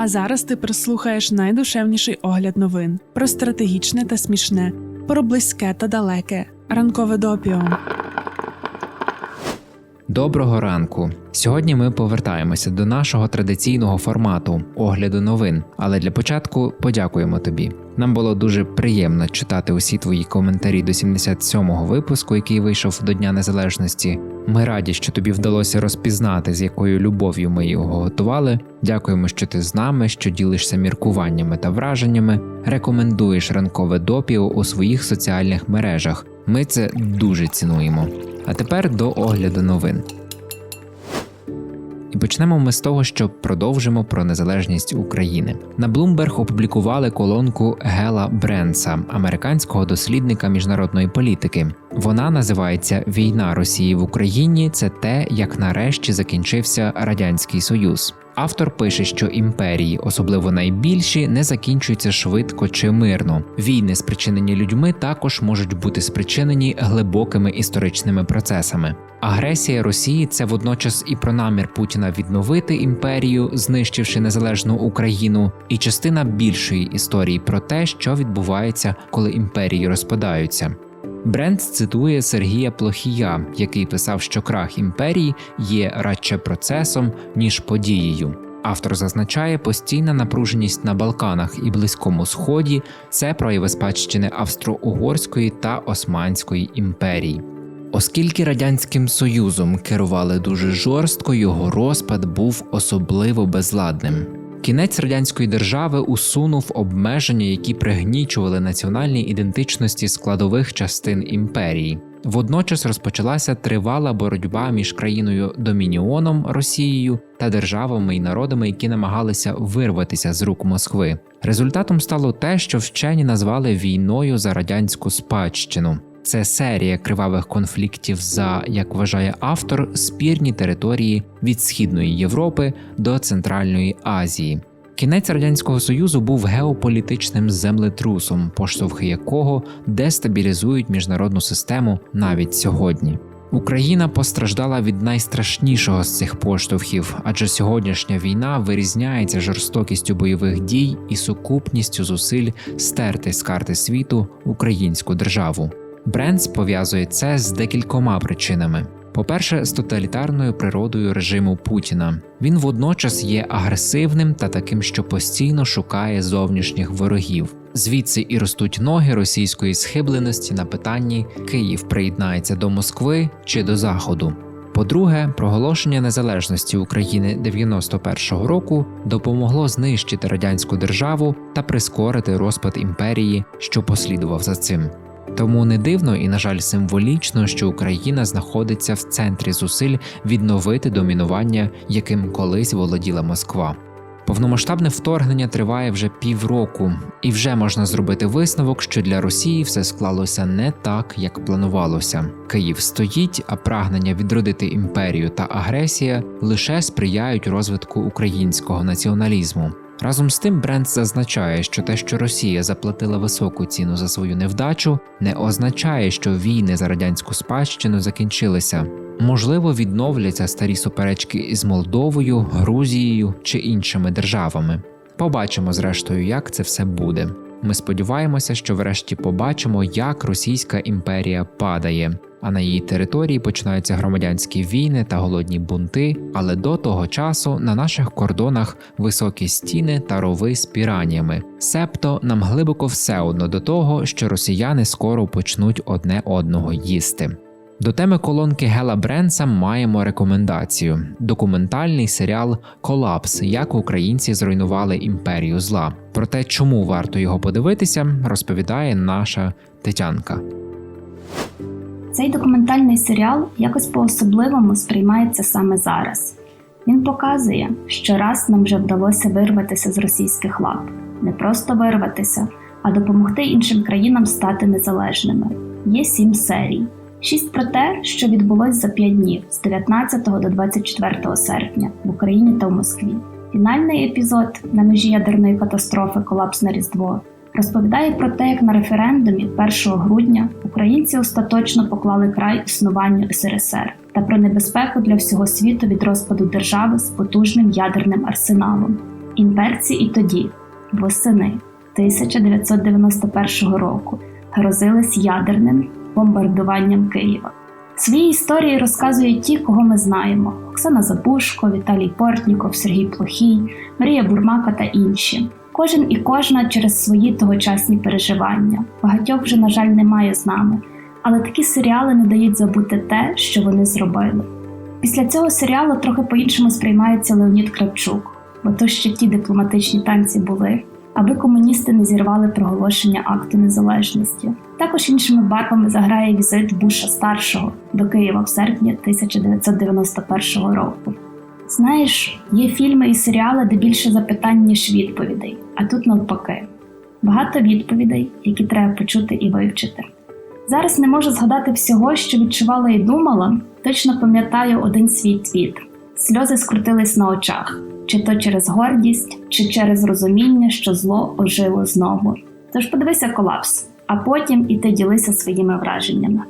А зараз ти прислухаєш найдушевніший огляд новин про стратегічне та смішне, про близьке та далеке. Ранкове допіо. Доброго ранку. Сьогодні ми повертаємося до нашого традиційного формату огляду новин. Але для початку подякуємо тобі. Нам було дуже приємно читати усі твої коментарі до 77-го випуску, який вийшов до Дня Незалежності. Ми раді, що тобі вдалося розпізнати, з якою любов'ю ми його готували. Дякуємо, що ти з нами, що ділишся міркуваннями та враженнями, рекомендуєш ранкове допіо у своїх соціальних мережах. Ми це дуже цінуємо. А тепер до огляду новин. І почнемо ми з того, що продовжимо про незалежність України. На Bloomberg опублікували колонку Гела Бренса, американського дослідника міжнародної політики. Вона називається Війна Росії в Україні. Це те, як нарешті закінчився радянський союз. Автор пише, що імперії, особливо найбільші, не закінчуються швидко чи мирно. Війни, спричинені людьми, також можуть бути спричинені глибокими історичними процесами. Агресія Росії це водночас і про намір Путіна відновити імперію, знищивши незалежну Україну, і частина більшої історії про те, що відбувається, коли імперії розпадаються. Бренд цитує Сергія Плохія, який писав, що крах імперії є радше процесом ніж подією. Автор зазначає, постійна напруженість на Балканах і Близькому Сході це прояви спадщини Австро-Угорської та Османської імперії. Оскільки радянським союзом керували дуже жорстко, його розпад був особливо безладним. Кінець радянської держави усунув обмеження, які пригнічували національні ідентичності складових частин імперії. Водночас розпочалася тривала боротьба між країною Домініоном Росією та державами і народами, які намагалися вирватися з рук Москви. Результатом стало те, що вчені назвали війною за радянську спадщину. Це серія кривавих конфліктів за, як вважає автор, спірні території від Східної Європи до Центральної Азії. Кінець радянського союзу був геополітичним землетрусом, поштовхи якого дестабілізують міжнародну систему навіть сьогодні. Україна постраждала від найстрашнішого з цих поштовхів, адже сьогоднішня війна вирізняється жорстокістю бойових дій і сукупністю зусиль стерти з карти світу українську державу. Бренц пов'язує це з декількома причинами. По-перше, з тоталітарною природою режиму Путіна. Він водночас є агресивним та таким, що постійно шукає зовнішніх ворогів. Звідси і ростуть ноги російської схибленості на питанні Київ приєднається до Москви чи до Заходу. По-друге, проголошення незалежності України 91-го року допомогло знищити радянську державу та прискорити розпад імперії, що послідував за цим. Тому не дивно і, на жаль, символічно, що Україна знаходиться в центрі зусиль відновити домінування, яким колись володіла Москва. Повномасштабне вторгнення триває вже півроку, і вже можна зробити висновок, що для Росії все склалося не так, як планувалося. Київ стоїть, а прагнення відродити імперію та агресія лише сприяють розвитку українського націоналізму. Разом з тим, бренд зазначає, що те, що Росія заплатила високу ціну за свою невдачу, не означає, що війни за радянську спадщину закінчилися. Можливо, відновляться старі суперечки із Молдовою, Грузією чи іншими державами. Побачимо, зрештою, як це все буде. Ми сподіваємося, що врешті побачимо, як Російська імперія падає, а на її території починаються громадянські війни та голодні бунти. Але до того часу на наших кордонах високі стіни та рови з піраннями. Себто нам глибоко все одно до того, що росіяни скоро почнуть одне одного їсти. До теми колонки Гела Бренса маємо рекомендацію: документальний серіал Колапс, як українці зруйнували імперію зла. Про те, чому варто його подивитися, розповідає наша Тетянка. Цей документальний серіал якось по-особливому сприймається саме зараз. Він показує, що раз нам вже вдалося вирватися з російських лап, не просто вирватися, а допомогти іншим країнам стати незалежними. Є сім серій. Шість про те, що відбулось за п'ять днів з 19 до 24 серпня в Україні та в Москві. Фінальний епізод на межі ядерної катастрофи Колапс на Різдво розповідає про те, як на референдумі 1 грудня українці остаточно поклали край існуванню СРСР та про небезпеку для всього світу від розпаду держави з потужним ядерним арсеналом. Імперці і тоді, восени 1991 року, грозились ядерним бомбардуванням Києва. Свої історії розказують ті, кого ми знаємо: Оксана Забушко, Віталій Портніков, Сергій Плохій, Марія Бурмака та інші. Кожен і кожна через свої тогочасні переживання. Багатьох вже, на жаль, немає з нами, але такі серіали не дають забути те, що вони зробили. Після цього серіалу трохи по-іншому сприймається Леонід Кравчук, бо то ще ті дипломатичні танці були, аби комуністи не зірвали проголошення акту незалежності. Також іншими барвами заграє візит Буша старшого до Києва в серпні 1991 року. Знаєш, є фільми і серіали, де більше запитань, ніж відповідей, а тут навпаки. Багато відповідей, які треба почути і вивчити. Зараз не можу згадати всього, що відчувала і думала, точно пам'ятаю один свій твіт. Сльози скрутились на очах, чи то через гордість, чи через розуміння, що зло ожило знову. Тож подивися колапс, а потім і ти ділися своїми враженнями.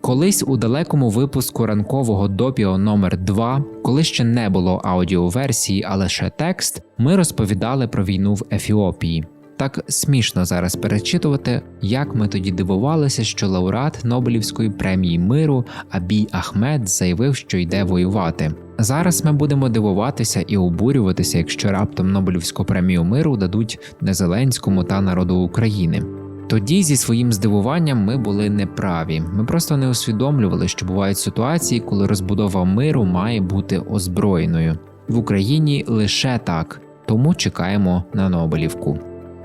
Колись у далекому випуску ранкового допіо номер 2 коли ще не було аудіоверсії, а лише текст, ми розповідали про війну в Ефіопії. Так смішно зараз перечитувати, як ми тоді дивувалися, що лауреат Нобелівської премії миру Абій Ахмед заявив, що йде воювати. Зараз ми будемо дивуватися і обурюватися, якщо раптом Нобелівську премію миру дадуть не Зеленському та народу України. Тоді зі своїм здивуванням ми були неправі. Ми просто не усвідомлювали, що бувають ситуації, коли розбудова миру має бути озброєною в Україні лише так, тому чекаємо на Нобелівку.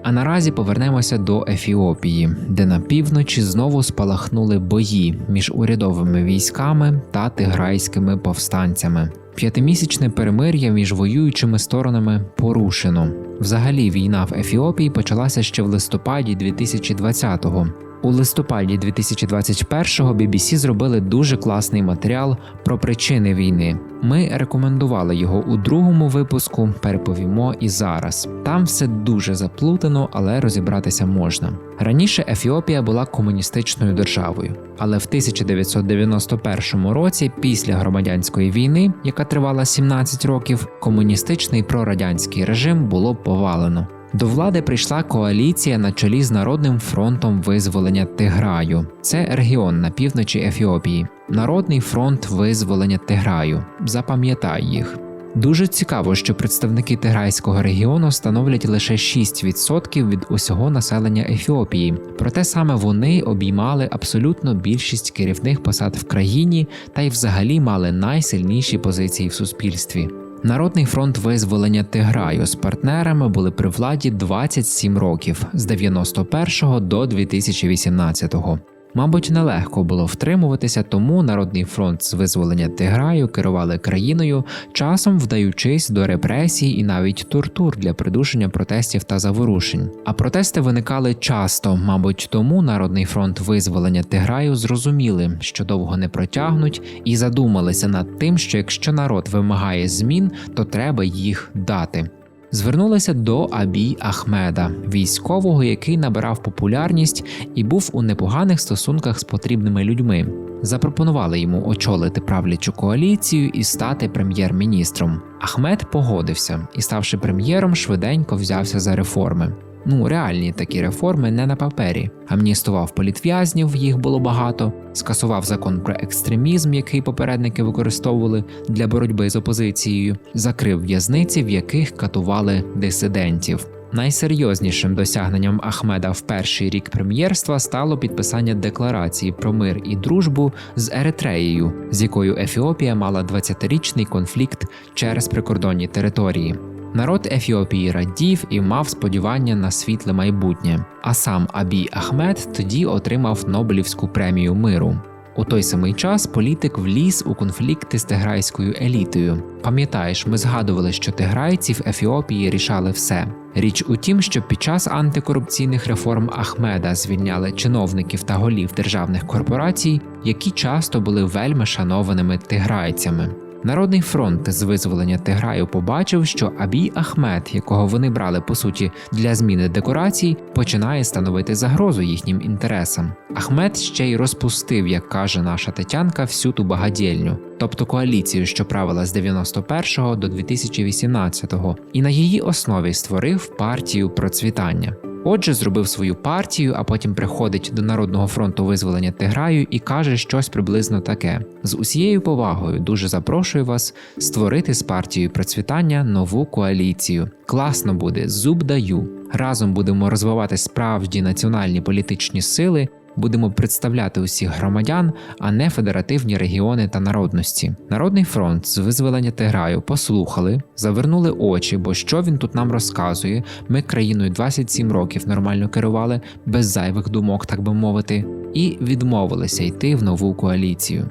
А наразі повернемося до Ефіопії, де на півночі знову спалахнули бої між урядовими військами та тиграйськими повстанцями. П'ятимісячне перемир'я між воюючими сторонами порушено. Взагалі, війна в Ефіопії почалася ще в листопаді 2020-го. У листопаді 2021-го BBC зробили дуже класний матеріал про причини війни. Ми рекомендували його у другому випуску, переповімо і зараз. Там все дуже заплутано, але розібратися можна. Раніше Ефіопія була комуністичною державою, але в 1991 році, після громадянської війни, яка тривала 17 років, комуністичний прорадянський режим було повалено. До влади прийшла коаліція на чолі з Народним фронтом визволення Тиграю. Це регіон на півночі Ефіопії. Народний фронт визволення Тиграю. Запам'ятай їх. Дуже цікаво, що представники Тиграйського регіону становлять лише 6% від усього населення Ефіопії, проте саме вони обіймали абсолютно більшість керівних посад в країні та й взагалі мали найсильніші позиції в суспільстві. Народний фронт визволення Тиграю з партнерами були при владі 27 років з 91 до 2018. Мабуть, нелегко було втримуватися, тому Народний фронт з визволення Тиграю керували країною, часом вдаючись до репресій і навіть тортур для придушення протестів та заворушень. А протести виникали часто, мабуть, тому Народний фронт визволення Тиграю зрозуміли, що довго не протягнуть, і задумалися над тим, що якщо народ вимагає змін, то треба їх дати. Звернулися до Абій Ахмеда, військового, який набирав популярність і був у непоганих стосунках з потрібними людьми. Запропонували йому очолити правлячу коаліцію і стати прем'єр-міністром. Ахмед погодився і, ставши прем'єром, швиденько взявся за реформи. Ну, реальні такі реформи не на папері. Амністував політв'язнів, їх було багато, скасував закон про екстремізм, який попередники використовували для боротьби з опозицією, закрив в'язниці, в яких катували дисидентів. Найсерйознішим досягненням Ахмеда в перший рік прем'єрства стало підписання декларації про мир і дружбу з Еритреєю, з якою Ефіопія мала 20-річний конфлікт через прикордонні території. Народ Ефіопії радів і мав сподівання на світле майбутнє. А сам Абій Ахмед тоді отримав Нобелівську премію миру. У той самий час політик вліз у конфлікти з тиграйською елітою. Пам'ятаєш, ми згадували, що тиграйці в Ефіопії рішали все. Річ у тім, що під час антикорупційних реформ Ахмеда звільняли чиновників та голів державних корпорацій, які часто були вельми шанованими тиграйцями. Народний фронт з визволення Тиграю побачив, що Абій Ахмед, якого вони брали по суті для зміни декорацій, починає становити загрозу їхнім інтересам. Ахмед ще й розпустив, як каже наша Тетянка, всю ту багадільню, тобто коаліцію, що правила з 91 до 2018, і на її основі створив партію процвітання. Отже, зробив свою партію, а потім приходить до Народного фронту визволення Тиграю і каже щось приблизно таке: з усією повагою дуже запрошую вас створити з партією процвітання нову коаліцію. Класно буде, зуб даю. Разом будемо розвивати справді національні політичні сили. Будемо представляти усіх громадян, а не федеративні регіони та народності. Народний фронт з визволення Тиграю послухали, завернули очі, бо що він тут нам розказує. Ми країною 27 років нормально керували, без зайвих думок, так би мовити, і відмовилися йти в нову коаліцію.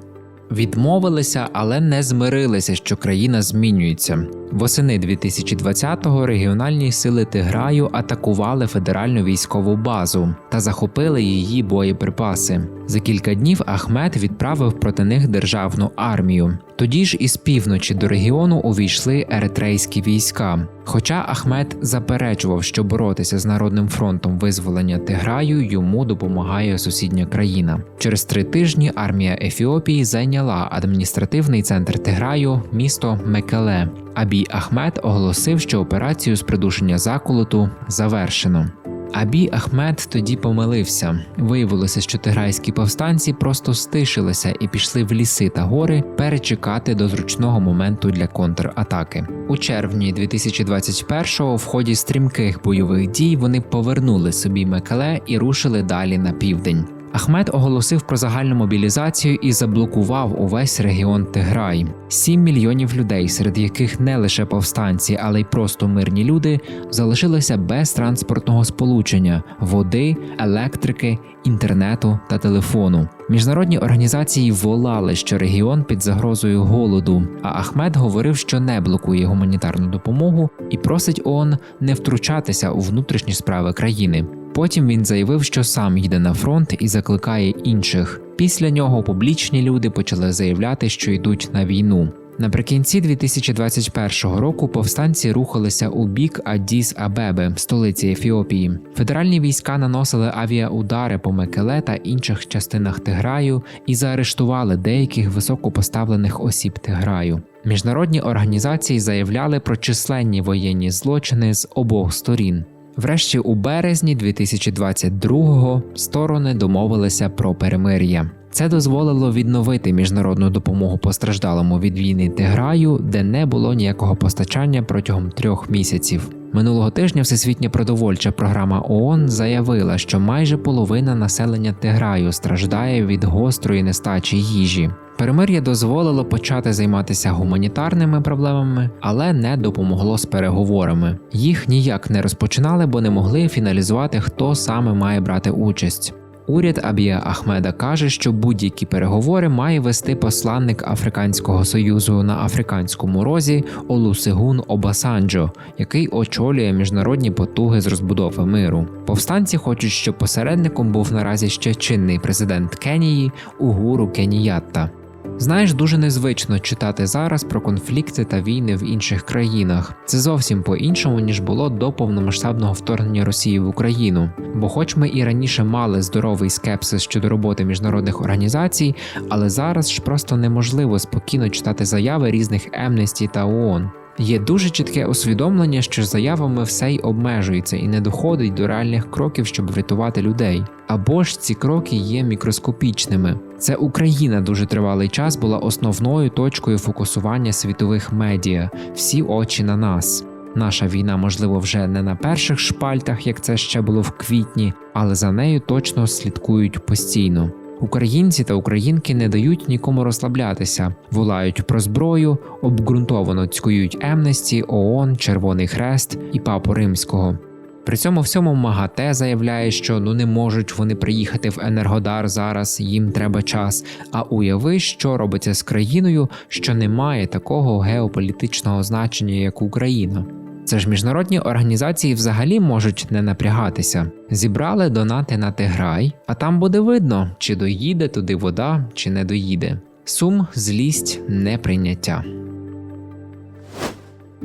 Відмовилися, але не змирилися, що країна змінюється. Восени 2020-го регіональні сили Тиграю атакували федеральну військову базу та захопили її боєприпаси. За кілька днів Ахмед відправив проти них державну армію. Тоді ж із півночі до регіону увійшли еритрейські війська. Хоча Ахмед заперечував, що боротися з народним фронтом визволення Тиграю йому допомагає сусідня країна. Через три тижні армія Ефіопії зайняла адміністративний центр Тиграю, місто Мекеле. Абій Ахмед оголосив, що операцію з придушення заколоту завершено. Абій Ахмед тоді помилився. Виявилося, що тиграйські повстанці просто стишилися і пішли в ліси та гори перечекати до зручного моменту для контратаки. У червні 2021-го в ході стрімких бойових дій вони повернули собі Мекеле і рушили далі на південь. Ахмед оголосив про загальну мобілізацію і заблокував увесь регіон Тиграй. 7 мільйонів людей, серед яких не лише повстанці, але й просто мирні люди, залишилися без транспортного сполучення, води, електрики, інтернету та телефону. Міжнародні організації волали, що регіон під загрозою голоду. А Ахмед говорив, що не блокує гуманітарну допомогу і просить ООН не втручатися у внутрішні справи країни. Потім він заявив, що сам йде на фронт і закликає інших. Після нього публічні люди почали заявляти, що йдуть на війну. Наприкінці 2021 року повстанці рухалися у бік Адіс Абеби, столиці Ефіопії. Федеральні війська наносили авіаудари по Мекеле та інших частинах Тиграю і заарештували деяких високопоставлених осіб Тиграю. Міжнародні організації заявляли про численні воєнні злочини з обох сторін. Врешті, у березні 2022-го сторони домовилися про перемир'я. Це дозволило відновити міжнародну допомогу постраждалому від війни Тиграю, де не було ніякого постачання протягом трьох місяців. Минулого тижня Всесвітня продовольча програма ООН заявила, що майже половина населення Тиграю страждає від гострої нестачі їжі. Перемир'я дозволило почати займатися гуманітарними проблемами, але не допомогло з переговорами. Їх ніяк не розпочинали, бо не могли фіналізувати, хто саме має брати участь. Уряд Абія Ахмеда каже, що будь-які переговори має вести посланник Африканського союзу на африканському розі Олусигун Обасанджо, який очолює міжнародні потуги з розбудови миру. Повстанці хочуть, щоб посередником був наразі ще чинний президент Кенії Угуру Кеніятта. Знаєш, дуже незвично читати зараз про конфлікти та війни в інших країнах. Це зовсім по-іншому, ніж було до повномасштабного вторгнення Росії в Україну. Бо, хоч ми і раніше мали здоровий скепсис щодо роботи міжнародних організацій, але зараз ж просто неможливо спокійно читати заяви різних Емнесті та ООН. Є дуже чітке усвідомлення, що заявами все й обмежується і не доходить до реальних кроків, щоб врятувати людей. Або ж ці кроки є мікроскопічними. Це Україна дуже тривалий час була основною точкою фокусування світових медіа, всі очі на нас. Наша війна, можливо, вже не на перших шпальтах, як це ще було в квітні, але за нею точно слідкують постійно. Українці та українки не дають нікому розслаблятися, волають про зброю, обґрунтовано цькують Емнесті, ООН, Червоний Хрест і Папу Римського. При цьому всьому МАГАТЕ заявляє, що ну не можуть вони приїхати в Енергодар зараз, їм треба час. А уяви, що робиться з країною, що не має такого геополітичного значення, як Україна. Це ж міжнародні організації взагалі можуть не напрягатися. Зібрали донати на Тиграй, а там буде видно, чи доїде туди вода, чи не доїде. Сум, злість, неприйняття.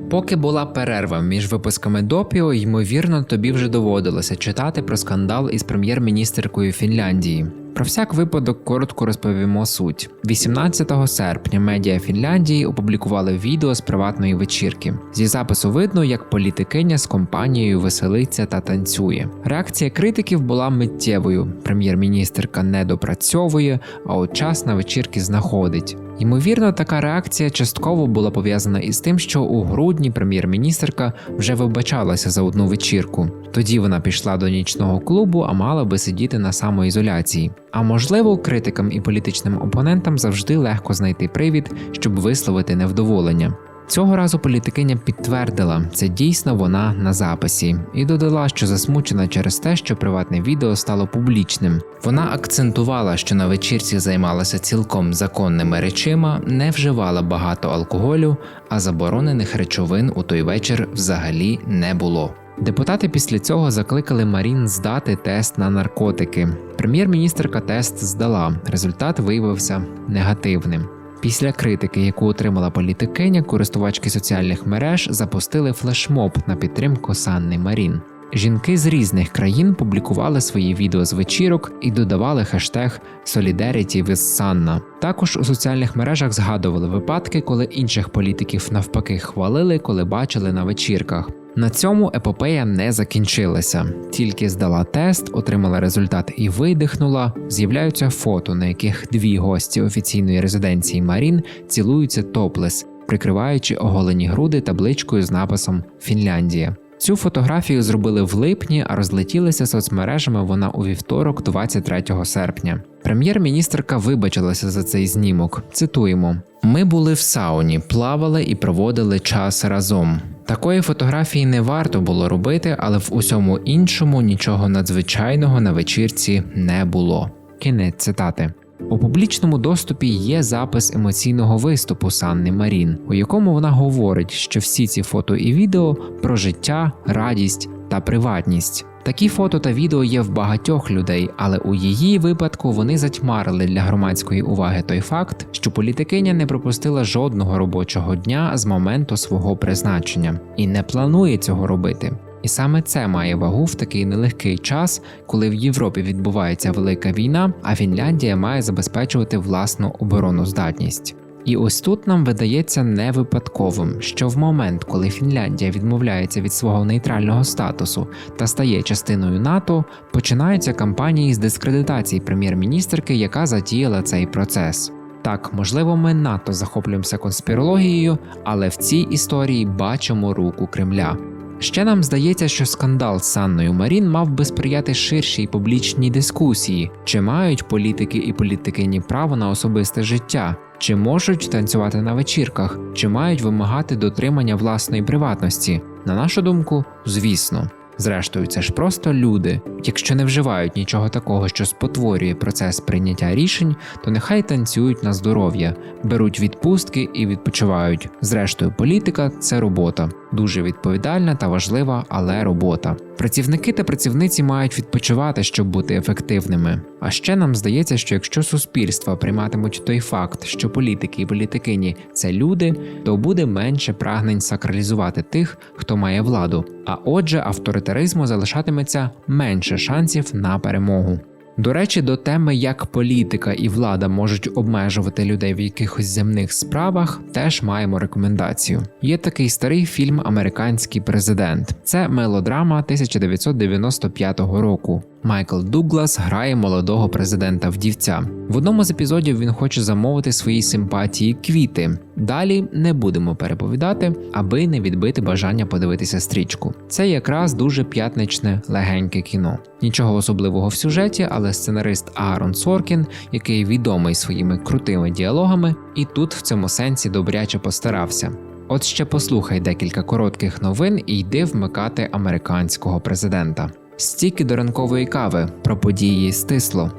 Поки була перерва між випусками допіо, ймовірно, тобі вже доводилося читати про скандал із прем'єр-міністеркою Фінляндії. Про всяк випадок коротко розповімо суть. 18 серпня медіа Фінляндії опублікували відео з приватної вечірки. Зі запису видно, як політикиня з компанією веселиться та танцює. Реакція критиків була миттєвою. Прем'єр-міністерка не допрацьовує, а от час на вечірки знаходить. Ймовірно, така реакція частково була пов'язана із тим, що у грудні прем'єр-міністерка вже вибачалася за одну вечірку. Тоді вона пішла до нічного клубу, а мала би сидіти на самоізоляції. А можливо, критикам і політичним опонентам завжди легко знайти привід, щоб висловити невдоволення. Цього разу політикиня підтвердила, це дійсно вона на записі, і додала, що засмучена через те, що приватне відео стало публічним. Вона акцентувала, що на вечірці займалася цілком законними речима, не вживала багато алкоголю, а заборонених речовин у той вечір взагалі не було. Депутати після цього закликали Марін здати тест на наркотики. Прем'єр-міністерка тест здала. Результат виявився негативним. Після критики, яку отримала політикиня, користувачки соціальних мереж запустили флешмоб на підтримку Санни Марін. Жінки з різних країн публікували свої відео з вечірок і додавали хештег Solidarity with Sanna. Також у соціальних мережах згадували випадки, коли інших політиків навпаки хвалили, коли бачили на вечірках. На цьому епопея не закінчилася. Тільки здала тест, отримала результат і видихнула. З'являються фото, на яких дві гості офіційної резиденції Марін цілуються топлес, прикриваючи оголені груди табличкою з написом Фінляндія. Цю фотографію зробили в липні, а розлетілася соцмережами вона у вівторок, 23 серпня. Прем'єр-міністерка вибачилася за цей знімок. Цитуємо: Ми були в сауні, плавали і проводили час разом. Такої фотографії не варто було робити, але в усьому іншому нічого надзвичайного на вечірці не було. Кінець цитати. У публічному доступі є запис емоційного виступу Санни Марін, у якому вона говорить, що всі ці фото і відео про життя, радість та приватність. Такі фото та відео є в багатьох людей, але у її випадку вони затьмарили для громадської уваги той факт, що політикиня не пропустила жодного робочого дня з моменту свого призначення і не планує цього робити. І саме це має вагу в такий нелегкий час, коли в Європі відбувається велика війна, а Фінляндія має забезпечувати власну обороноздатність. І ось тут нам видається не випадковим, що в момент, коли Фінляндія відмовляється від свого нейтрального статусу та стає частиною НАТО, починаються кампанії з дискредитації прем'єр-міністерки, яка затіяла цей процес. Так, можливо, ми надто захоплюємося конспірологією, але в цій історії бачимо руку Кремля. Ще нам здається, що скандал з Санною Марін мав би сприяти ширшій публічній дискусії, чи мають політики і політикині право на особисте життя, чи можуть танцювати на вечірках, чи мають вимагати дотримання власної приватності. На нашу думку, звісно. Зрештою, це ж просто люди. Якщо не вживають нічого такого, що спотворює процес прийняття рішень, то нехай танцюють на здоров'я, беруть відпустки і відпочивають. Зрештою, політика це робота, дуже відповідальна та важлива, але робота. Працівники та працівниці мають відпочивати, щоб бути ефективними. А ще нам здається, що якщо суспільства прийматимуть той факт, що політики і політикині це люди, то буде менше прагнень сакралізувати тих, хто має владу. А отже, авторитаризму залишатиметься менше шансів на перемогу. До речі, до теми, як політика і влада можуть обмежувати людей в якихось земних справах, теж маємо рекомендацію. Є такий старий фільм Американський президент. Це мелодрама 1995 року. Майкл Дуглас грає молодого президента вдівця. В одному з епізодів він хоче замовити своїй симпатії квіти. Далі не будемо переповідати, аби не відбити бажання подивитися стрічку. Це якраз дуже п'ятничне легеньке кіно. Нічого особливого в сюжеті, але сценарист Аарон Соркін, який відомий своїми крутими діалогами, і тут в цьому сенсі добряче постарався. От ще послухай декілька коротких новин і йди вмикати американського президента. Стільки до ранкової кави про події стисло.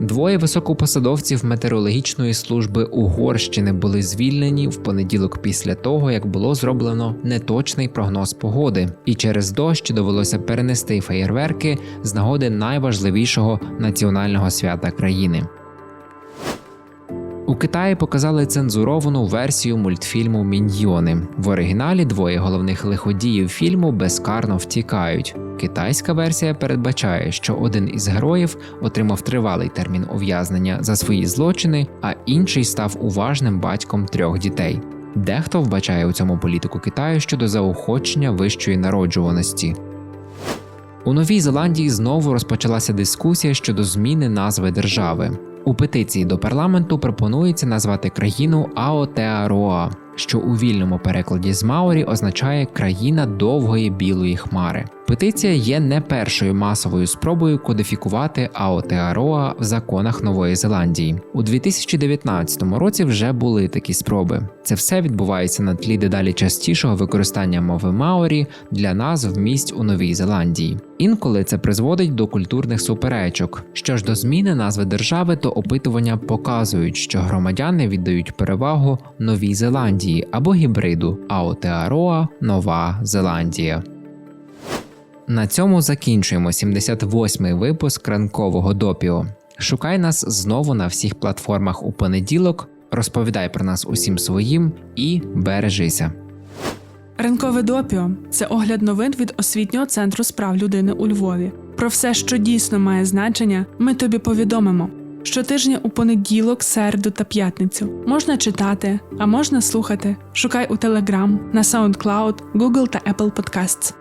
Двоє високопосадовців метеорологічної служби Угорщини були звільнені в понеділок після того, як було зроблено неточний прогноз погоди, і через дощ довелося перенести феєрверки з нагоди найважливішого національного свята країни. У Китаї показали цензуровану версію мультфільму Міньйони. В оригіналі двоє головних лиходіїв фільму безкарно втікають. Китайська версія передбачає, що один із героїв отримав тривалий термін ув'язнення за свої злочини, а інший став уважним батьком трьох дітей. Дехто вбачає у цьому політику Китаю щодо заохочення вищої народжуваності. У Новій Зеландії знову розпочалася дискусія щодо зміни назви держави. У петиції до парламенту пропонується назвати країну Аотеароа, що у вільному перекладі з Маорі означає країна довгої білої хмари. Петиція є не першою масовою спробою кодифікувати Аотеароа в законах Нової Зеландії. У 2019 році вже були такі спроби. Це все відбувається на тлі дедалі частішого використання мови Маорі для назв місць у Новій Зеландії. Інколи це призводить до культурних суперечок. Що ж до зміни назви держави, то опитування показують, що громадяни віддають перевагу Новій Зеландії або гібриду Аотеароа Нова Зеландія. На цьому закінчуємо 78-й випуск ранкового допіо. Шукай нас знову на всіх платформах у понеділок, розповідай про нас усім своїм і бережися. Ранкове допіо це огляд новин від освітнього центру справ людини у Львові. Про все, що дійсно має значення, ми тобі повідомимо. Щотижня у понеділок, середу та п'ятницю можна читати, а можна слухати. Шукай у Telegram, на SoundCloud, Google та Apple Podcasts.